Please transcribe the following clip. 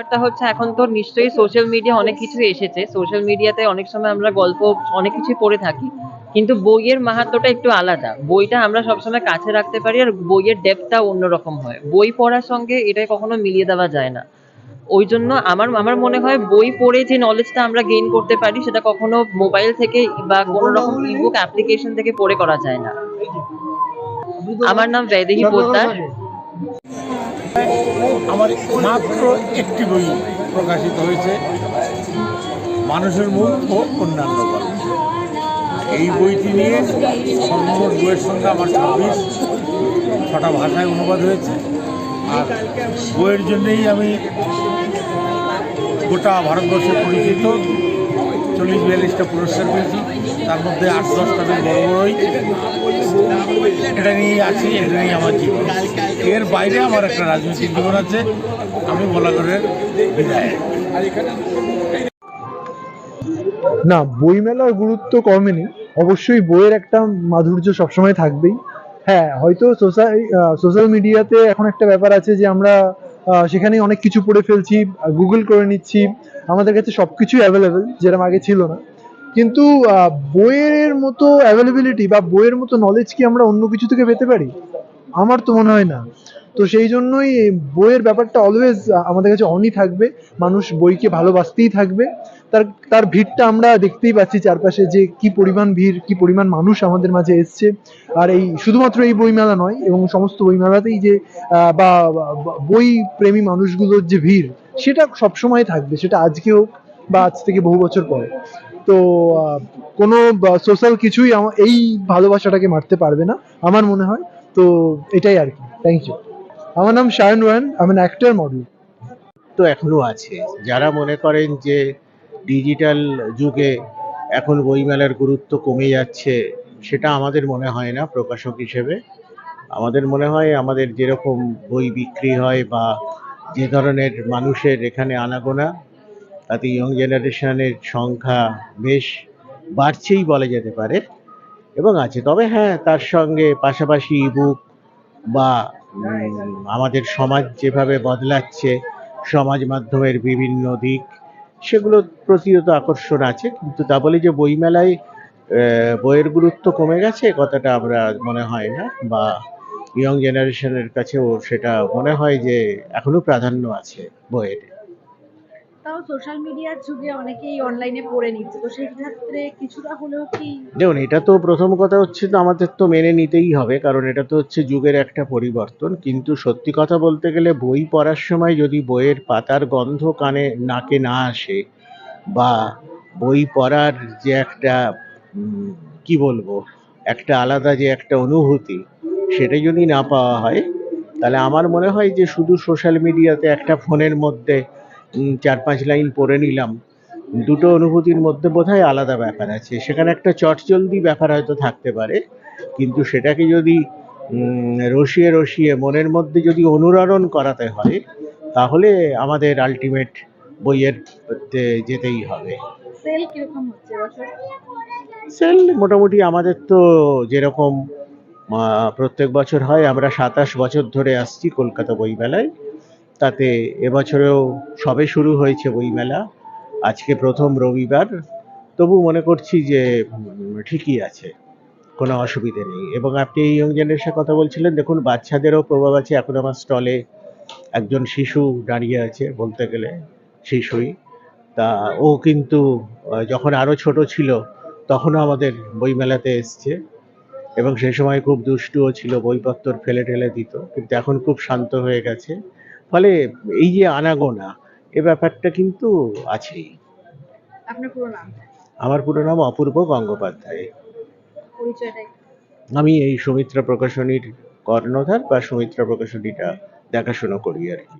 ব্যাপারটা হচ্ছে এখন তো নিশ্চয়ই সোশ্যাল মিডিয়া অনেক কিছু এসেছে। সোশ্যাল মিডিয়াতে অনেক সময় আমরা গল্প অনেক কিছু পড়ে থাকি। কিন্তু বইয়ের মাহাত্ম্যটা একটু আলাদা। বইটা আমরা সবসময় কাছে রাখতে পারি আর বইয়ের ডেপটা অন্যরকম হয়। বই পড়ার সঙ্গে এটা কখনো মিলিয়ে দেওয়া যায় না। ওই জন্য আমার আমার মনে হয় বই পড়ে যে নলেজটা আমরা গেইন করতে পারি সেটা কখনো মোবাইল থেকে বা কোনো রকম ইবুক অ্যাপ্লিকেশন থেকে পড়ে করা যায় না। আমার নাম বৈদেহী পোদ্দার। আমার মাত্র একটি বই প্রকাশিত হয়েছে, মানুষের মুখ ও অন্যান্য এই বইটি নিয়ে সর্বমোট বইয়ের সঙ্গে আমার ছাব্বিশ। ছটা ভাষায় অনুবাদ হয়েছে। আর বইয়ের জন্যেই আমি গোটা ভারতবর্ষে পরিচিত চল্লিশ বিয়াল্লিশটা পুরস্কার পেয়েছি। তার মধ্যে আট দশটা বড় বড়ই এটা নিয়েই আছি, এটা নিয়ে আমার জীবন। এর বাইরে আমার একটা রাজনৈতিক জীবন আছে, আমি বলাগড়ের বিধায়ক। না, বইমেলার গুরুত্ব কমেনি। অবশ্যই বইয়ের একটা মাধুর্য সবসময় থাকবেই। হ্যাঁ হয়তো সোশ্যাল সোশ্যাল মিডিয়াতে এখন একটা ব্যাপার আছে যে আমরা সেখানে অনেক কিছু পড়ে ফেলছি, গুগল করে নিচ্ছি। আমাদের কাছে সবকিছুই অ্যাভেলেবেল যেরকম আগে ছিল না। কিন্তু বইয়ের মতো অ্যাভেলেবিলিটি বা বইয়ের মতো নলেজ কি আমরা অন্য কিছু থেকে পেতে পারি? আমার তো মনে হয় না। তো সেই জন্যই বইয়ের ব্যাপারটা অলওয়েজ আমাদের কাছে অনই থাকবে। মানুষ বইকে ভালোবাসতেই থাকবে। তার তার ভিড়টা আমরা দেখতেই পাচ্ছি চারপাশে যে কি পরিমাণ ভিড়, কি পরিমাণ মানুষ আমাদের মাঝে এসছে। আর এই শুধুমাত্র এই বইমেলা নয়, এবং সমস্ত বইমেলাতেই যে বা বই প্রেমী মানুষগুলোর যে ভিড়, সেটা সবসময় থাকবে। সেটা আজকে হোক বা আজ থেকে বহু বছর পরে। তো কোনো সোশ্যাল কিছুই এই ভালোবাসাটাকে মারতে পারবে না, আমার মনে হয়। তো এটাই আর কি। থ্যাংক ইউ আমার নাম শায়ন ওয়ান আমি অ্যাক্টর মডেল তো এখনও আছে। যারা মনে করেন যে ডিজিটাল যুগে এখন বইমেলার গুরুত্ব কমে যাচ্ছে, সেটা আমাদের মনে হয় না, প্রকাশক হিসেবে। আমাদের মনে হয় আমাদের যেরকম বই বিক্রি হয় বা যে ধরনের মানুষের এখানে আনাগোনা, তাতে ইয়ং জেনারেশনের সংখ্যা বেশ বাড়ছেই বলা যেতে পারে। এবং আছে। তবে হ্যাঁ তার সঙ্গে পাশাপাশি ইবুক বা আমাদের সমাজ যেভাবে বদলাচ্ছে, সমাজ মাধ্যমের বিভিন্ন দিক সেগুলোর প্রতিও তো আকর্ষণ আছে। কিন্তু তা বলে যে বইমেলায় বইয়ের গুরুত্ব কমে গেছে, কথাটা আমরা মনে হয় না, বা ইয়ং জেনারেশনের কাছেও সেটা মনে হয় যে এখনও প্রাধান্য আছে বইয়ের। তাও সোশ্যাল মিডিয়ার যুগে অনেকেই অনলাইনে পড়ে নিচ্ছে। তো সেই ক্ষেত্রে কিছুটা হলেও কি দেখুন, এটা তো প্রথম কথা হচ্ছে তো আমাদের তো মেনে নিতেই হবে, কারণ এটা তো হচ্ছে যুগের একটা পরিবর্তন। কিন্তু সত্যি কথা বলতে গেলে বই পড়ার সময় যদি বইয়ের পাতার গন্ধ কানে, নাকে না আসে, বা বই পড়ার যে একটা কি বলব, একটা আলাদা যে একটা অনুভূতি, সেটা যদি না পাওয়া হয়, তাহলে আমার মনে হয় যে শুধু সোশ্যাল মিডিয়াতে একটা ফোনের মধ্যে চার পাঁচ লাইন পড়ে নিলাম। দুটো অনুভূতির মধ্যে বোধহয় আলাদা ব্যাপার আছে। সেখানে একটা চটজলদি ব্যাপার হয়তো থাকতে পারে কিন্তু সেটাকে যদি রসিয়ে রসিয়ে মনের মধ্যে যদি অনুরণন করাতে হয় তাহলে আমাদের আলটিমেট বইয়ের তে যেতেই হবে। সেল মোটামুটি আমাদের তো যেরকম প্রত্যেক বছর হয় আমরা সাতাশ বছর ধরে আসছি কলকাতা বইমেলায়। তাতে এবছরেও সবে শুরু হয়েছে বইমেলা আজকে প্রথম রবিবার। তবু মনে করছি যে ঠিকই আছে, কোনো অসুবিধে নেই। এবং আপনি ইয়ং জেনারেশনের কথা বলছিলেন, দেখুন, বাচ্চাদেরও প্রভাব আছে। এখন আমার স্টলে একজন শিশু দাঁড়িয়ে আছে, বলতে গেলে শিশুই। তা ও কিন্তু যখন আরও ছোট ছিল, তখনও আমাদের বইমেলাতে এসছে। এবং সেই সময় খুব দুষ্টুও ছিল, বইপত্র ফেলে ঠেলে দিত। কিন্তু এখন খুব শান্ত হয়ে গেছে। ফলে এই যে আনাগোনা এ ব্যাপারটা কিন্তু আছেই। আমার পুরো নাম অপূর্ব গঙ্গোপাধ্যায়। আমি এই সুমিত্রা প্রকাশনীর কর্ণধার বা সুমিত্রা প্রকাশনীটা দেখাশোনা করি আর কি।